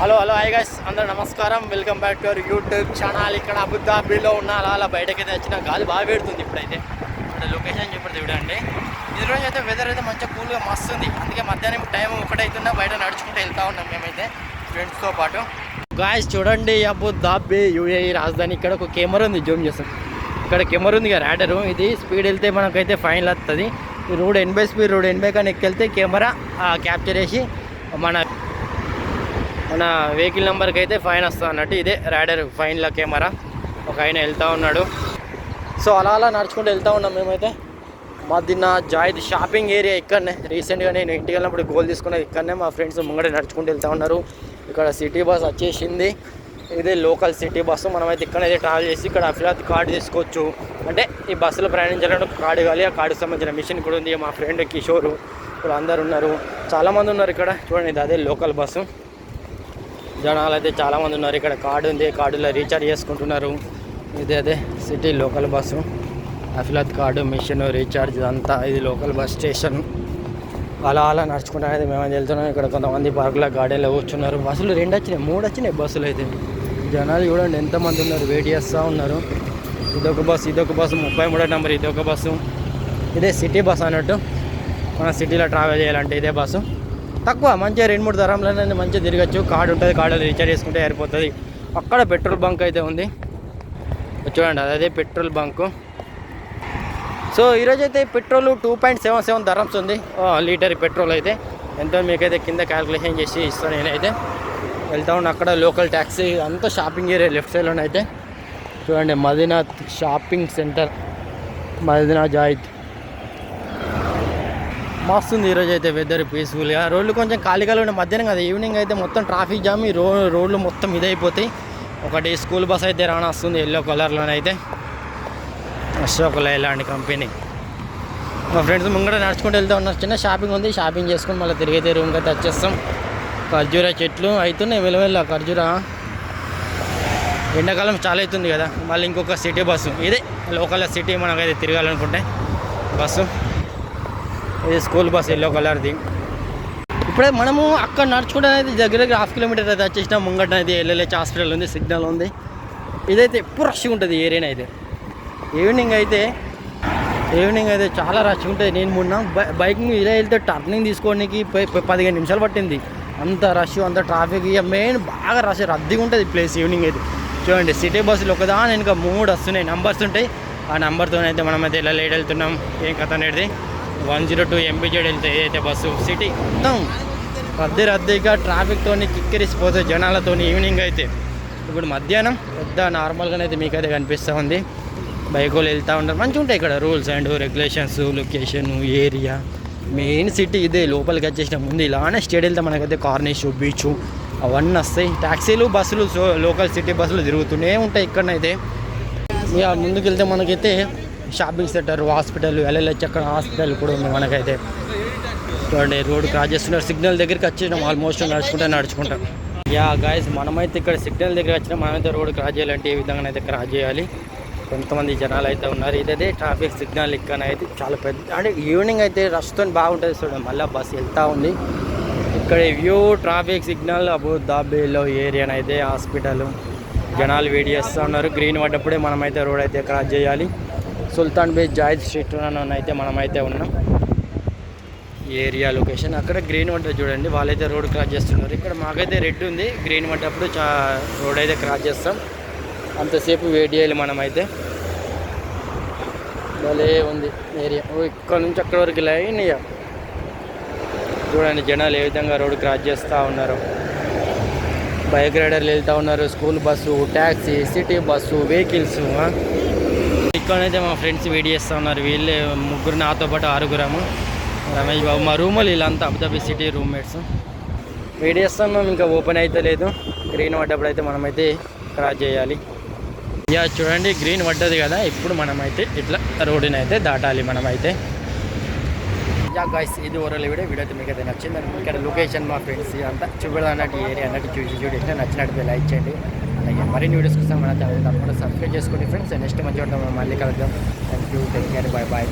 Hello hello hi guys అందరూ నమస్కారం. Welcome back to our YouTube channel ఇక్కడ అబుదాబీలో ఉన్న అలా అలా అయితే వచ్చిన గాలి బాగా పెడుతుంది ఇప్పుడైతే. ఇక్కడ లొకేషన్ చెప్పండి చూడండి. ఈ రోజు అయితే వెదర్ అయితే మంచిగా కూల్గా మస్తు ఉంది. అందుకే మధ్యాహ్నం టైం ఒకటైతున్నా బయట నడుచుకుంటూ వెళ్తా ఉన్నాం మేమైతే ఫ్రెండ్స్తో పాటు. గాయస్ చూడండి అబుదాబీ యూఏఈ రాజధాని. ఇక్కడ ఒక కెమెరా ఉంది జూమ్ చేస్తాం. ఇక్కడ కెమెరా ఉంది కదా ర్యాడరు ఇది స్పీడ్ వెళ్తే మనకైతే ఫైన్ వస్తుంది రోడ్ ఎనభై స్పీడ్ రోడ్ ఎనభై కానీ ఎక్కెళ్తే కెమెరా క్యాప్చర్ చేసి మన మన వెహికల్ నెంబర్కి అయితే ఫైన్ వస్తుంది అన్నట్టు ఇదే రైడర్ ఫైన్ల కెమెరా. ఒక ఆయన వెళ్తూ ఉన్నాడు. సో అలా అలా నడుచుకుంటూ వెళ్తూ ఉన్నాం మేమైతే. మధ్యన జాయిద్ షాపింగ్ ఏరియా ఇక్కడనే. రీసెంట్గా నేను ఇంటికి వెళ్ళినప్పుడు గోల్ తీసుకున్నది ఇక్కడనే. మా ఫ్రెండ్స్ ముంగడే నడుచుకుంటూ వెళ్తూ ఉన్నారు. ఇక్కడ సిటీ బస్ వచ్చేసింది. ఇదే లోకల్ సిటీ బస్సు మనమైతే ఇక్కడైతే ట్రావెల్ చేసి ఇక్కడ అఫిలాత్ కార్డు తీసుకోవచ్చు. అంటే ఈ బస్సులో ప్రయాణించాలంటే కార్డు కావాలి. ఆ కార్డుకి సంబంధించిన మిషన్ కూడా ఉంది. మా ఫ్రెండ్ కిషోర్. ఇప్పుడు అందరు ఉన్నారు. చాలామంది ఉన్నారు ఇక్కడ. చూడండి ఇది అదే లోకల్ బస్సు. జనాలు అయితే చాలామంది ఉన్నారు. ఇక్కడ కార్డు ఉంది. కార్డులో రీఛార్జ్ చేసుకుంటున్నారు. ఇదే అదే city local bus Hafilat card machine recharge అంతా ఇది లోకల్ బస్ స్టేషన్. అలా అలా నడుచుకుంటా అయితే మేము వెళ్తున్నాం ఇక్కడ కొంతమంది పార్కులో గార్డెన్లో కూర్చున్నారు. బస్సులు రెండు వచ్చినాయి మూడు వచ్చినాయి బస్సులు అయితే. జనాలు చూడండి ఎంతమంది ఉన్నారు. వెయిట్ చేస్తూ ఉన్నారు. ఇదొక బస్సు ఇదొక బస్సు ముప్పై మూడో నెంబర్ ఇదొక బస్సు. ఇదే సిటీ బస్ అన్నట్టు. మన సిటీలో ట్రావెల్ చేయాలంటే ఇదే బస్సు. తక్కువ మంచిగా రెండు మూడు ధరంలోనే మంచిగా తిరగచ్చు. కార్డు ఉంటుంది కార్డు రీఛార్జ్ చేసుకుంటే సరిపోతుంది. అక్కడ పెట్రోల్ బంక్ అయితే ఉంది. చూడండి అదే పెట్రోల్ బంకు. సో ఈరోజు అయితే petrol two point seven seven dirhams ఉంది. లీటర్ పెట్రోల్ అయితే. ఎంతో మీకైతే కింద క్యాలిక్యులేషన్ చేసి ఇస్తాను నేనైతే. వెళ్తా ఉన్నా అక్కడ లోకల్ ట్యాక్సీ అంతా షాపింగ్ ఏరియా లెఫ్ట్ సైడ్లోనైతే చూడండి Madinat shopping centre Madina Zayed. మస్తుంది ఈరోజు అయితే వెదర్ పీస్ఫుల్గా రోడ్లు కొంచెం ఖాళీగా ఉండే మధ్యాహ్నం కదా ఈవినింగ్ అయితే మొత్తం ట్రాఫిక్ జామ్ ఈ రో రోడ్లు మొత్తం ఇదైపోతాయి. ఒకటి స్కూల్ బస్ అయితే రానా వస్తుంది ఎల్లో కలర్లోనైతే అశోక్ లైలాండ్ కంపెనీ మా ఫ్రెండ్స్ ముంగడ నడుచుకుంటూ వెళ్తూ ఉన్నారు చిన్న షాపింగ్ ఉంది. షాపింగ్ చేసుకుని మళ్ళీ తిరిగితే రూమ్కి అయితే వచ్చేస్తాం. ఖర్జూరా చెట్లు అవుతున్నాయి వెలువెల్ల ఖర్జూరా. ఎండాకాలం చాలా అవుతుంది కదా మళ్ళీ ఇంకొక సిటీ బస్సు ఇదే లోకల్ సిటీ మనకైతే తిరగాలనుకుంటే. బస్సు. ఇది స్కూల్ బస్ ఎల్లో కలర్ది ఇప్పుడే మనము అక్కడ నడుచుకుంటే అయితే దగ్గర దగ్గర హాఫ్ కిలోమీటర్ అయితే వచ్చేసినా. ముంగట అయితే ఎల్ఎల్హెచ్ హాస్పిటల్ ఉంది సిగ్నల్ ఉంది. ఇదైతే ఎప్పుడు రష్గా ఉంటుంది ఏరియాని అయితే. ఈవినింగ్ అయితే ఈవినింగ్ అయితే చాలా రష్గా ఉంటుంది. నేను మొన్న బై- బైక్ ఇలా వెళ్తే టర్నింగ్ తీసుకోవడానికి పదిహేను నిమిషాలు పట్టింది. అంత రష్ అంత ట్రాఫిక్ ఇక మెయిన్ బాగా రష్ రద్దీగా ఉంటుంది ప్లేస్ ఈవినింగ్ అయితే. చూడండి సిటీ బస్సులు ఒకదాని వెనుక మూడు వస్తున్నాయి. నంబర్స్ ఉంటాయి. ఆ నెంబర్తో అయితే మనమైతే ఇలా లేట్ వెళ్తున్నాం. ఏం కథ అనేది. వన్ జీరో టూ ఎంబీజెడ్ వెళ్తే ఏదైతే బస్సు సిటీ మొత్తం రద్దీ రద్దీగా ట్రాఫిక్తో కిక్కిరిసిపోతే జనాలతో ఈవినింగ్ అయితే ఇప్పుడు మధ్యాహ్నం పెద్ద నార్మల్గానే అయితే మీకైతే కనిపిస్తూ ఉంది. బైక్ వెళ్తూ ఉంటారు. మంచిగా ఉంటాయి ఇక్కడ rules and regulations location area. Main city ఇదే లోపలికి వచ్చేసిన ముందు ఇలానే స్టేట్ వెళ్తే మనకైతే కార్నిష్ బీచ్ అవన్నీ వస్తాయి. ట్యాక్సీలు బస్సులు సో లోకల్ సిటీ బస్సులు తిరుగుతూనే ఉంటాయి ఇక్కడనైతే. ఇక ముందుకు వెళ్తే మనకైతే షాపింగ్ సెంటర్ హాస్పిటల్ ఎల్ఎల్హెచ్ అక్కడ హాస్పిటల్ కూడా ఉంది మనకైతే. చూడండి రోడ్ క్రాస్ చేస్తున్నారు. సిగ్నల్ దగ్గరికి వచ్చినాం ఆల్మోస్ట్ నడుచుకుంటా నడుచుకుంటాం. యా గాయస్ మనమైతే ఇక్కడ సిగ్నల్ దగ్గర వచ్చినా. మనమైతే రోడ్ క్రాస్ చేయాలంటే ఏ విధంగా అయితే క్రాస్ చేయాలి. కొంతమంది జనాలు అయితే ఉన్నారు. ఇదైతే ట్రాఫిక్ సిగ్నల్ ఇక్కడ అయితే చాలా పెద్ద అంటే ఈవినింగ్ అయితే రష్తో బాగుంటుంది చూడండి. మళ్ళీ బస్సు వెళ్తూ ఉంది. ఇక్కడ వ్యూ ట్రాఫిక్ సిగ్నల్ అబుదాబీలో ఏరియా అయితే హాస్పిటల్ జనాలు వెయిట్ చేస్తూ ఉన్నారు. గ్రీన్ పడ్డప్పుడే మనమైతే రోడ్ అయితే క్రాస్ చేయాలి. సుల్తాన్ బే జాయిద్ స్ట్రీట్ అయితే మనమైతే ఉన్నాం. Area location. అక్కడ గ్రీన్ వంట చూడండి. వాళ్ళైతే రోడ్ క్రాస్ చేస్తున్నారు. ఇక్కడ మాకైతే రెడ్ ఉంది. గ్రీన్ వంటప్పుడు చా రోడ్ అయితే క్రాస్ చేస్తాం. అంతసేపు వెయిట్ చేయాలి మనమైతే. భలే ఉంది ఏరియా. ఇక్కడ నుంచి అక్కడ వరకు లైన్ ఇక చూడండి జనాలు ఏ విధంగా రోడ్ క్రాస్ చేస్తూ ఉన్నారు. బైక్ రైడర్లు వెళ్తూ ఉన్నారు. School bus taxi city bus vehicles ఇక్కడైతే మా ఫ్రెండ్స్ వెయిట్ చేస్తూ ఉన్నారు. వీళ్ళే ముగ్గురు నాతో పాటు ఆరుగురాము. రమేష్ బాబు మా రూములు వీళ్ళంతా అబుదాబి సిటీ రూమ్మేట్స్ వెయిట్ చేస్తున్నాం ఇంకా ఓపెన్ అయితే లేదు. గ్రీన్ పడ్డప్పుడు అయితే మనమైతే క్రాస్ చేయాలి. యా చూడండి గ్రీన్ పడ్డది కదా. ఇప్పుడు మనమైతే ఇట్లా రోడ్డుని అయితే దాటాలి మనమైతే. యా గాయస్ ఇది ఓరల్ వీడియో. వీడియో అయితే మీకు అయితే నచ్చింది ఇక్కడ లొకేషన్ మా ఫ్రెండ్స్ అంతా చూడడం అన్నట్టు ఏరియా అన్నట్టు చూసి చూడి. నచ్చినట్టు లైక్ చేయండి. అలాగే మరిన్ని వీడియోస్ కోసం మన ఛానల్ తప్పకుండా సబ్స్క్రైబ్ చేసుకోండి ఫ్రెండ్స్. నెక్స్ట్ మంచి ఉంటాం మళ్ళీ కలుద్దాం. Thank you take care bye bye